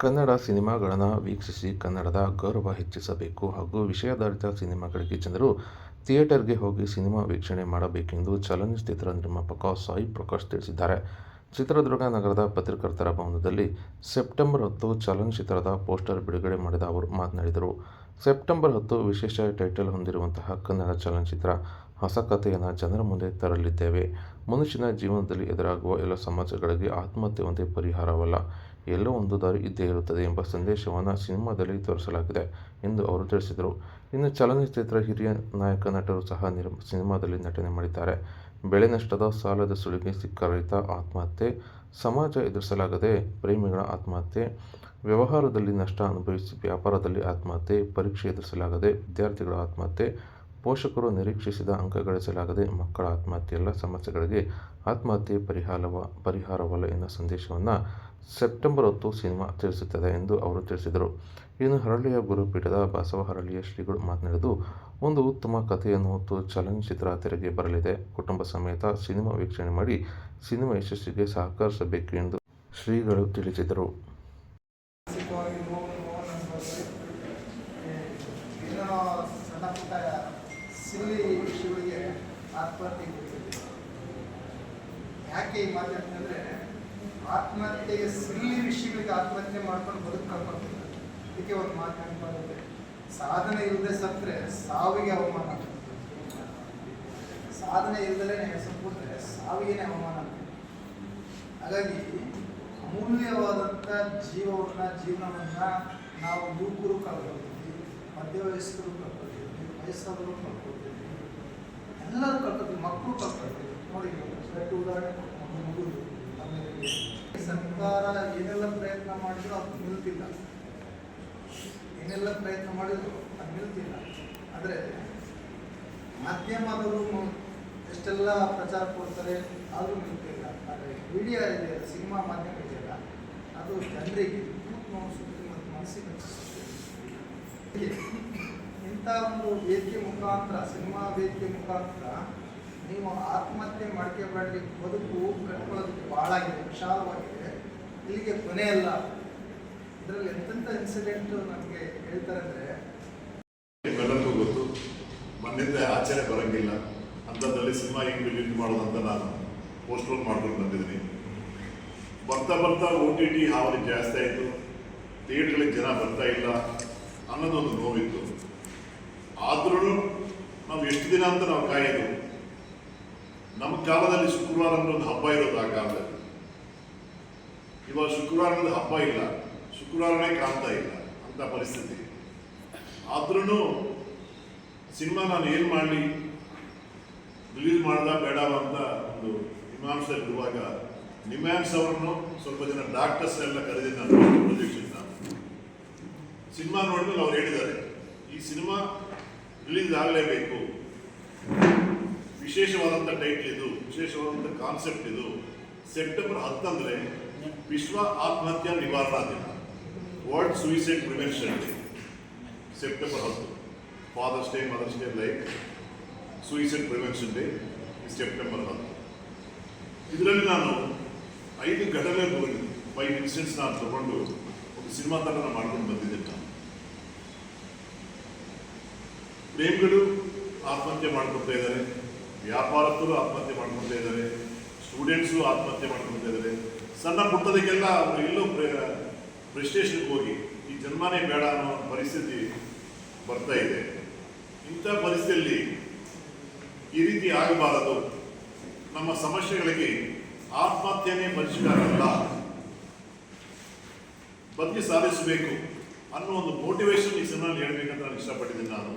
ಕನ್ನಡ ಸಿನಿಮಾಗಳನ್ನು ವೀಕ್ಷಿಸಿ ಕನ್ನಡದ ಗೌರವ ಹೆಚ್ಚಿಸಬೇಕು ಹಾಗೂ ವಿಷಯಾಧಾರಿತ ಸಿನಿಮಾಗಳಿಗೆ ಜನರು ಥಿಯೇಟರ್ಗೆ ಹೋಗಿ ಸಿನಿಮಾ ವೀಕ್ಷಣೆ ಮಾಡಬೇಕೆಂದು ಚಲನಚಿತ್ರ ನಿರ್ಮಾಪಕ ಸಾಯಿ ಪ್ರಕಾಶ್ ತಿಳಿಸಿದ್ದಾರೆ. ಚಿತ್ರದುರ್ಗ ನಗರದ ಪತ್ರಕರ್ತರ ಭವನದಲ್ಲಿ ಸೆಪ್ಟೆಂಬರ್ ಹತ್ತು ಚಲನಚಿತ್ರದ ಪೋಸ್ಟರ್ ಬಿಡುಗಡೆ ಮಾಡಿದ ಅವರು ಮಾತನಾಡಿದರು. ಸೆಪ್ಟೆಂಬರ್ ಹತ್ತು ವಿಶೇಷ ಟೈಟಲ್ ಹೊಂದಿರುವಂತಹ ಕನ್ನಡ ಚಲನಚಿತ್ರ ಹೊಸ ಕಥೆಯನ್ನು ಜನರ ಮುಂದೆ ತರಲಿದ್ದೇವೆ. ಮನುಷ್ಯನ ಜೀವನದಲ್ಲಿ ಎದುರಾಗುವ ಎಲ್ಲ ಸಮಸ್ಯೆಗಳಿಗೆ ಆತ್ಮಹತ್ಯೆ ಒಂದೇ ಪರಿಹಾರವಲ್ಲ. ಎಲ್ಲೋ ಒಂದು ದಾರಿ ಇದ್ದೇ ಇರುತ್ತದೆ ಎಂಬ ಸಂದೇಶವನ್ನು ಸಿನಿಮಾದಲ್ಲಿ ತೋರಿಸಲಾಗಿದೆ ಎಂದು ಅವರು ತಿಳಿಸಿದರು. ಇನ್ನು ಚಲನಚಿತ್ರ ಹಿರಿಯ ನಾಯಕ ನಟರು ಸಹ ನಿರ್ ಸಿನಿಮಾದಲ್ಲಿ ನಟನೆ ಮಾಡಿದ್ದಾರೆ. ಬೆಳೆ ನಷ್ಟದ ಸಾಲದ ಸುಳಿಗೆ ಸಿಕ್ಕ ರೈತ ಆತ್ಮಹತ್ಯೆ, ಸಮಾಜ ಎದುರಿಸಲಾಗದೆ ಪ್ರೇಮಿಗಳ ಆತ್ಮಹತ್ಯೆ, ವ್ಯವಹಾರದಲ್ಲಿ ನಷ್ಟ ಅನುಭವಿಸಿ ವ್ಯಾಪಾರದಲ್ಲಿ ಆತ್ಮಹತ್ಯೆ, ಪರೀಕ್ಷೆ ಎದುರಿಸಲಾಗದೆ ವಿದ್ಯಾರ್ಥಿಗಳ ಆತ್ಮಹತ್ಯೆ, ಪೋಷಕರು ನಿರೀಕ್ಷಿಸಿದ ಅಂಕ ಗಳಿಸಲಾಗದೆ ಮಕ್ಕಳ ಆತ್ಮಹತ್ಯೆ, ಎಲ್ಲ ಸಮಸ್ಯೆಗಳಿಗೆ ಆತ್ಮಹತ್ಯೆ ಪರಿಹಾರವ ಪರಿಹಾರವಲ್ಲ ಎನ್ನುವ ಸಂದೇಶವನ್ನು ಸೆಪ್ಟೆಂಬರ್ ಹತ್ತು ಸಿನಿಮಾ ತಿಳಿಸುತ್ತದೆ ಎಂದು ಅವರು ತಿಳಿಸಿದರು ಇನ್ನು ಹರಳಿಯ ಗುರುಪೀಠದ ಬಸವ ಹರಳಿಯ ಶ್ರೀಗಳು ಮಾತನಾಡಿದ್ದು ಒಂದು ಉತ್ತಮ ಕಥೆಯನ್ನು ಹೊತ್ತು ಚಲನಚಿತ್ರ ತೆರೆಗೆ ಬರಲಿದೆ ಕುಟುಂಬ ಸಮೇತ ಸಿನಿಮಾ ವೀಕ್ಷಣೆ ಮಾಡಿ ಸಿನಿಮಾ ಯಶಸ್ಸಿಗೆ ಸಹಕರಿಸಬೇಕು ಎಂದು ಶ್ರೀಗಳು ತಿಳಿಸಿದರು ಆತ್ಮಹತ್ಯೆ ಯಾಕೆ ಈ ಮಾತಾಡ್ತಂದ್ರೆ ಆತ್ಮಹತ್ಯೆಗೆ ಸಿಲ್ಲಿ ವಿಷಯಗಳಿಗೆ ಆತ್ಮಹತ್ಯೆ ಮಾಡ್ಕೊಂಡು ಬದುಕು ಇದಕ್ಕೆ ಒಂದು ಮಾತು ನೆನಪಾಗುತ್ತೆ ಸಾಧನೆ ಇಲ್ಲದೆ ಸತ್ತರೆ ಸಾವಿಗೆ ಅವಮಾನ ಸಾಧನೆ ಇಲ್ಲದಲೇ ಹೆಸರು ಸಾವಿಗೆನೇ ಅವಮಾನ ಹಾಗಾಗಿ ಅಮೂಲ್ಯವಾದಂಥ ಜೀವವನ್ನ, ಜೀವನವನ್ನ ನಾವು ಯುವಕರು ಕಳ್ಕೊಳ್ತೀವಿ ಮಧ್ಯವಯಸ್ಕರು ಕಳ್ಕೊಳ್ತೀವಿ ವಯಸ್ಸಾದರೂ ಕಳ್ಕೊಳ್ತೀವಿ ಎಲ್ಲರೂ ಕಳ್ಕೊಳ್ತೀವಿ ಮಕ್ಕಳು ಕಳ್ಕೊಳ್ತೀವಿ ನೋಡಿ ದೊಡ್ಡ ಉದಾಹರಣೆ ಒಂದು ಮಗುದು ಆಮೇಲೆ ಸರ್ಕಾರ ಏನೆಲ್ಲ ಪ್ರಯತ್ನ ಮಾಡಿದ್ರು ಅದು ನಿಲ್ತಿಲ್ಲ ಏನೆಲ್ಲ ಪ್ರಯತ್ನ ಮಾಡಿದ್ರು, ಅದು ನಿಲ್ತಿಲ್ಲ. ಆದರೆ ಮಾಧ್ಯಮದವರು ಎಷ್ಟೆಲ್ಲ ಪ್ರಚಾರ ಕೊಡ್ತಾರೆ, ಆದರೂ ನಿಲ್ತಿಲ್ಲ. ಆದರೆ ಮೀಡಿಯಾ ಇದೆ ಸಿನಿಮಾ ಮಾಧ್ಯಮ ಇದೆಯಲ್ಲ ಅದು ಜನರಿಗೆ ಸುದ್ದಿ ಮತ್ತು ಮನಸ್ಸಿಗೆ. ಇಂಥ ಒಂದು ವೇದಿಕೆ ಮುಖಾಂತರ, ಸಿನಿಮಾ ವೇದಿಕೆ ಮುಖಾಂತರ ನೀವು ಆತ್ಮಹತ್ಯೆ ಮಾಡ್ಕೋಬೇಡಿ ಬದುಕು ಕಟ್ಕೊಳ್ಳೋದಕ್ಕೆ ಭಾಳ ಆಗಿದೆ, ವಿಶಾಲವಾಗಿದೆ. ಇಲ್ಲಿಗೆ ಕೊನೆ ಅಲ್ಲ ಇದರಲ್ಲಿ ಎಂತೆಂಥ ಇನ್ಸಿಡೆಂಟ್ ನಮಗೆ ಹೇಳ್ತಾರೆ ಅಂದರೆ ನಿಮ್ಮೆಲ್ಲರಿಗೂ ಗೊತ್ತು. ಮನ್ನಿಂದ ಆಚರಣೆ ಬರಂಗಿಲ್ಲ. ಅಂಥದ್ದಲ್ಲಿ ಸಿನಿಮಾ ಹೆಂಗೆ ರಿಲೀಸ್ ಮಾಡೋದಂತ ನಾನು ಪೋಸ್ಟ್ಪೋನ್ ಮಾಡ್ಕೊಂಡು ಬಂದಿದ್ದೀನಿ. ಬರ್ತಾ ಬರ್ತಾ ಓ ಟಿ ಟಿ ಹಾವಳಿ ಜಾಸ್ತಿ ಆಯಿತು. ಥಿಯೇಟ್ರ್ಗಳಿಗೆ ಜನ ಬರ್ತಾ ಇಲ್ಲ ಅನ್ನೋದೊಂದು ನೋವಿತ್ತು. ಆದ್ರೂ ನಾವು ಎಷ್ಟು ದಿನ ಅಂತ ನಾವು ಕಾಯೋದು. ನಮ್ಮ ಕಾಲದಲ್ಲಿ ಶುಕ್ರವಾರ ಅನ್ನೋದು ಹಬ್ಬ ಇರೋದು ಆ ಕಾಲದಲ್ಲಿ. ಇವಾಗ ಶುಕ್ರವಾರ ಅನ್ನೋದು ಹಬ್ಬ ಇಲ್ಲ. ಶುಕ್ರವಾರನೇ ಕಾಣ್ತಾ ಇಲ್ಲ ಅಂತ ಪರಿಸ್ಥಿತಿ. ಆದ್ರೂ ಸಿನಿಮಾ ನಾನು ಏನು ಮಾಡಲಿ? ರಿಲೀಸ್ ಮಾಡ್ದ ಬೇಡ ಅಂತ ಒಂದು ಮೀಮಾಂಸೆ ಇರುವಾಗ ನಿಮ್ಯಾನ್ಸ್ ಅವರನ್ನು ಸ್ವಲ್ಪ ಜನ ಡಾಕ್ಟರ್ಸ್ ಎಲ್ಲ ಕರೆದಿ ನಾನು ಪ್ರೊಜೆಕ್ಷನ್ ಸಿನಿಮಾ ನೋಡಿದ್ಮೇಲೆ ಅವ್ರು ಹೇಳಿದ್ದಾರೆ, ಈ ಸಿನಿಮಾ ರಿಲೀಸ್ ಆಗಲೇಬೇಕು. ವಿಶೇಷವಾದಂಥ ಟೈಟ್ಲ್ ಇದು ವಿಶೇಷವಾದಂಥ ಕಾನ್ಸೆಪ್ಟ್ ಇದು. ಸೆಪ್ಟೆಂಬರ್ ಹತ್ತಂದ್ರೆ ವಿಶ್ವ ಆತ್ಮಹತ್ಯಾ ನಿವಾರಣಾ ದಿನ. World suicide prevention day September ಹತ್ತು father's day mother's day like suicide prevention day September ಹತ್ತು ಇದರಲ್ಲಿ ನಾನು ಐದು ಘಟನೆ ಫೈವ್ ಇನ್ಸಿಡೆಂಟ್ಸ್ ನಾನು ತಗೊಂಡು ಒಂದು ಸಿನಿಮಾ ಥರ ಮಾಡ್ಕೊಂಡು ಬಂದಿದ್ದೆ ನಾನು. ಪ್ರೇಮಿಗಳು ಆತ್ಮಹತ್ಯೆ ಮಾಡ್ಕೊಳ್ತಾ ಇದ್ದಾರೆ, ವ್ಯಾಪಾರಸ್ಥರು ಆತ್ಮಹತ್ಯೆ ಮಾಡ್ಕೊಳ್ತಾ ಇದ್ದಾರೆ ಸ್ಟೂಡೆಂಟ್ಸು ಆತ್ಮಹತ್ಯೆ ಮಾಡ್ಕೊಳ್ತಾ ಇದ್ದಾರೆ. ಸಣ್ಣ ಪುಟ್ಟದಕ್ಕೆಲ್ಲ ಅವರು ಎಲ್ಲೋ ಪ್ರೆಸ್ಟೇಷನ್ಗೆ ಹೋಗಿ, ಈ ಜನ್ಮನೇ ಬೇಡ ಅನ್ನೋ ಪರಿಸ್ಥಿತಿ ಬರ್ತಾ ಇದೆ. ಇಂಥ ಪರಿಸ್ಥಿತಿಯಲ್ಲಿ ಈ ರೀತಿ ಆಗಬಾರದು. ನಮ್ಮ ಸಮಸ್ಯೆಗಳಿಗೆ ಆತ್ಮಹತ್ಯೆನೇ ಪರಿಷ್ಕಾರ ಅಲ್ಲ. ಬದುಕಿ ಸಾಧಿಸಬೇಕು ಅನ್ನೋ ಒಂದು ಮೋಟಿವೇಶನ್ ಈ ಸಿನಿಮಾ ಹೇಳಬೇಕಂತ ನಾನು ಇಷ್ಟಪಟ್ಟಿದ್ದೀನಿ ನಾನು.